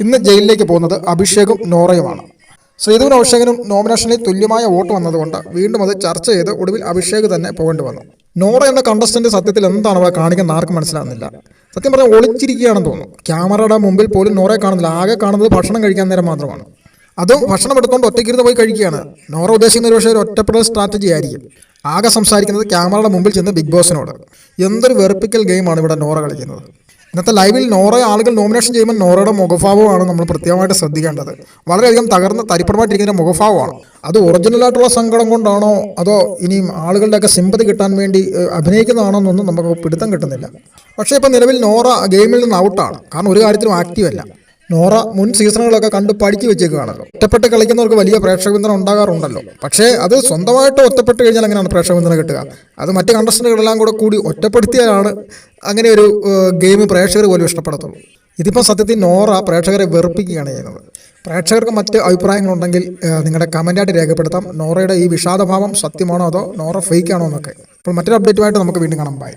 ഇന്ന് ജയിലിലേക്ക് പോകുന്നത് അഭിഷേകും നോറയുമാണ്. ശ്രീധുവിന് അഭിഷേകനും നോമിനേഷനിൽ തുല്യമായ വോട്ട് വന്നതുകൊണ്ട് വീണ്ടും അത് ചർച്ച ചെയ്ത് ഒടുവിൽ അഭിഷേക് തന്നെ പോകേണ്ടി വന്നു. നോറ എന്ന കണ്ടസ്റ്റന്റ് സത്യത്തിൽ എന്താണ് അവിടെ കാണിക്കുന്ന ആർക്കും മനസ്സിലാകുന്നില്ല. സത്യം പറഞ്ഞാൽ ഒളിച്ചിരിക്കുകയാണെന്ന് തോന്നുന്നു. ക്യാമറയുടെ മുമ്പിൽ പോലും നോറയെ കാണുന്നില്ല. ആകെ കാണുന്നത് ഭക്ഷണം കഴിക്കാൻ നേരം മാത്രമാണ്. അതും ഭക്ഷണം എടുത്തുകൊണ്ട് ഒറ്റയ്ക്കിരുന്ന് പോയി കഴിക്കുകയാണ്. നോറ ഉദ്ദേശിക്കുന്ന ഒരു പക്ഷേ ഒരു ഒറ്റപ്പെടൽ സ്ട്രാറ്റജി ആയിരിക്കും. ആകെ സംസാരിക്കുന്നത് ക്യാമറയുടെ മുമ്പിൽ ചെന്ന് ബിഗ് ബോസിനോട്. എന്തൊരു വെറുപ്പിക്കൽ ഗെയിമാണ് ഇവിടെ നോറ കളിക്കുന്നത്. ഇന്നത്തെ ലൈവിൽ നോറയെ ആളുകൾ നോമിനേഷൻ ചെയ്യുമ്പോൾ നോറയുടെ മുഖഭാവമാണ് നമ്മൾ പ്രത്യേകമായിട്ട് ശ്രദ്ധിക്കേണ്ടത്. വളരെയധികം തകർന്ന് തരിപ്പണമായിട്ടിരിക്കുന്ന മുഖഭാവമാണ്. അത് ഒറിജിനലായിട്ടുള്ള സങ്കടം കൊണ്ടാണോ അതോ ഇനിയും ആളുകളുടെയൊക്കെ സിമ്പതി കിട്ടാൻ വേണ്ടി അഭിനയിക്കുന്നതാണോ എന്നൊന്നും നമുക്ക് പിടുത്തം കിട്ടുന്നില്ല. പക്ഷേ ഇപ്പം നിലവിൽ നോറ ഗെയിമിൽ നിന്ന് ഔട്ടാണ് കാരണം ഒരു കാര്യത്തിലും ആക്റ്റീവ് അല്ല. നോറ മുൻ സീസണുകളൊക്കെ കണ്ട് പഠിച്ചു വെച്ചേക്കുകയാണല്ലോ ഒറ്റപ്പെട്ട് കളിക്കുന്നവർക്ക് വലിയ പ്രേക്ഷക പിന്തുണ ഉണ്ടാകാറുണ്ടല്ലോ. പക്ഷേ അത് സ്വന്തമായിട്ട് ഒറ്റപ്പെട്ട് കഴിഞ്ഞാൽ അങ്ങനെയാണ് പ്രേക്ഷക പിന്തുണ കിട്ടുക? അത് മറ്റ് കണ്ടസ്റ്റന്റുകളെല്ലാം കൂടെ കൂടി ഒറ്റപ്പെടുത്തിയാലാണ് അങ്ങനെ ഒരു ഗെയിം പ്രേക്ഷകർ പോലും ഇഷ്ടപ്പെടത്തുള്ളൂ. ഇതിപ്പോൾ സത്യത്തിൽ നോറ പ്രേക്ഷകരെ വെറുപ്പിക്കുകയാണ് ചെയ്യുന്നത്. പ്രേക്ഷകർക്ക് മറ്റ് അഭിപ്രായങ്ങളുണ്ടെങ്കിൽ നിങ്ങളുടെ കമന്റായിട്ട് രേഖപ്പെടുത്താം. നോറയുടെ ഈ വിഷാദഭാവം സത്യമാണോ അതോ നോറ ഫേക്ക് ആണോ എന്നൊക്കെ. അപ്പോൾ മറ്റൊരു അപ്ഡേറ്റുമായിട്ട് നമുക്ക് വീണ്ടും കാണാം. ബൈ